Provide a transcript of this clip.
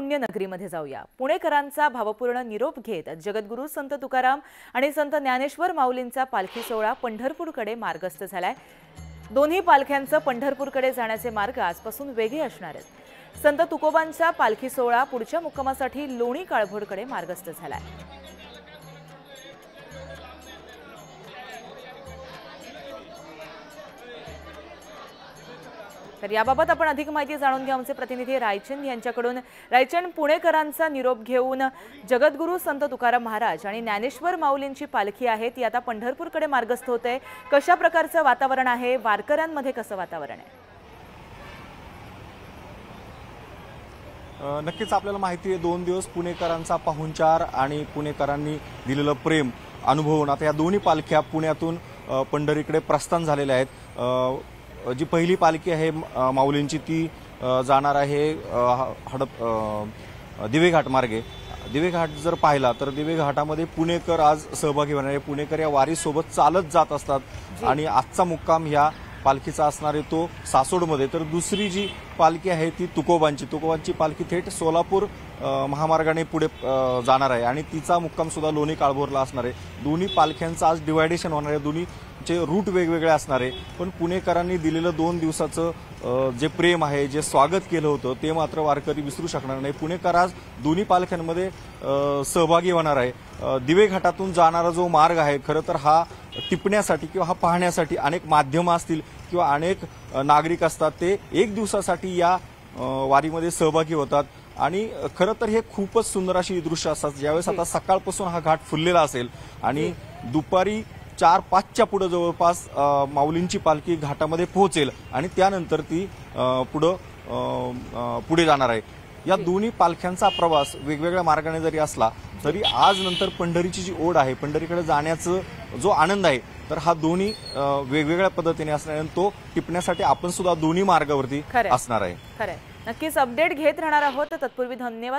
पुण्यनगरीमध्ये जाऊया. पुणेकरांचा भावपूर्ण निरोप घेत जगद्गुरू संत तुकाराम आणि संत ज्ञानेश्वर माऊलींचा पालखी सोहळा पंढरपूरकडे मार्गस्थ झालाय. दोन्ही पालख्यांचं पंढरपूरकडे जाण्याचे मार्ग आजपासून वेगळे असणार आहेत. संत तुकोबांचा पालखी सोहळा पुढच्या मुक्कामासाठी लोणी काळभोरकडे मार्गस्थ झालाय. तर याबाबत आपण अधिक माहिती जाणून घेऊ. आमचे प्रतिनिधी रायचंद यांच्याकडून. रायचंद पुणेकरांचा निरोप घेऊन जगद्गुरू संत तुकाराम महाराज आणि ज्ञानेश्वर माऊलींची पालखी आहे ती आता पंढरपूरकडे मार्गस्थ होते कशा प्रकारचं वातावरण आहे? वारकऱ्यांमध्ये कसं वातावरण आहे? नक्कीच आपल्याला माहिती आहे दोन दिवस पुणेकरांचा पाहुणचार आणि पुणेकरांनी दिलेलं प्रेम अनुभवून आता या दोन्ही पालख्या पुण्यातून पंढरीकडे प्रस्थान झालेल्या आहेत. जी पहिली पालखी आहे माऊलींची ती जाणार आहे हडप अ, दिवे घाट मार्गे. दिवे घाट जर पाहिला तर दिवे घाटामध्ये पुणेकर आज सहभागी होणार आहे. पुणेकर या वारीसोबत चालत जात असतात आणि आजचा मुक्काम ह्या पालखीचा असणार आहे तो सासोडमध्ये तर दुसरी जी पालखी आहे ती तुकोबांची. तुकोबांची पालखी थेट सोलापूर महामार्गाने पुढे जाणार आहे. आणि तिचा मुक्काम सुद्धा लोणी काळभोरला असणार आहे. दोन्ही पालख्यांचं आज डिवायडेशन होणार आहे. दोन्हीचे रूट वेगवेगळे असणार. आहे पण पुणेकरांनी दिलेलं दोन दिवसाचं जे प्रेम आहे जे स्वागत केलं होतं ते मात्र वारकरी विसरू शकणार नाही. पुणेकर आज दोन्ही पालख्यांमध्ये सहभागी होणार आहे. दिवे घाटातून जाणारा जो मार्ग आहे खरं तर हा टिपण्यासाठी किंवा हा पाहण्यासाठी अनेक माध्यमं असतील किंवा अनेक नागरिक असतात ते एक दिवसासाठी या वारीमध्ये सहभागी होतात. आणि खरं तर हे खूपच सुंदर अशी दृश्य असतात. ज्यावेळेस आता सकाळपासून हा घाट फुललेला असेल आणि दुपारी चार पाचच्या पुढे जवळपास माऊलींची पालखी घाटामध्ये पोहोचेल आणि त्यानंतर ती पुढं पुढे जाणार आहे. या दोन्ही पालख्यांचा प्रवास वेगवेगळ्या मार्गाने जरी असला तरी आज नंतर पंढरीची जी ओढ आहे पंढरीकडे जाण्याचं जो आनंद आहे तर हा दोन्ही वेगवेगळ्या पद्धतीने असणार आहे आणि तो टिपण्यासाठी आपण सुद्धा दोन्ही मार्गावरती. असणार आहे. नक्कीच अपडेट घेत राहणार आहोत. तत्पूर्वी धन्यवाद.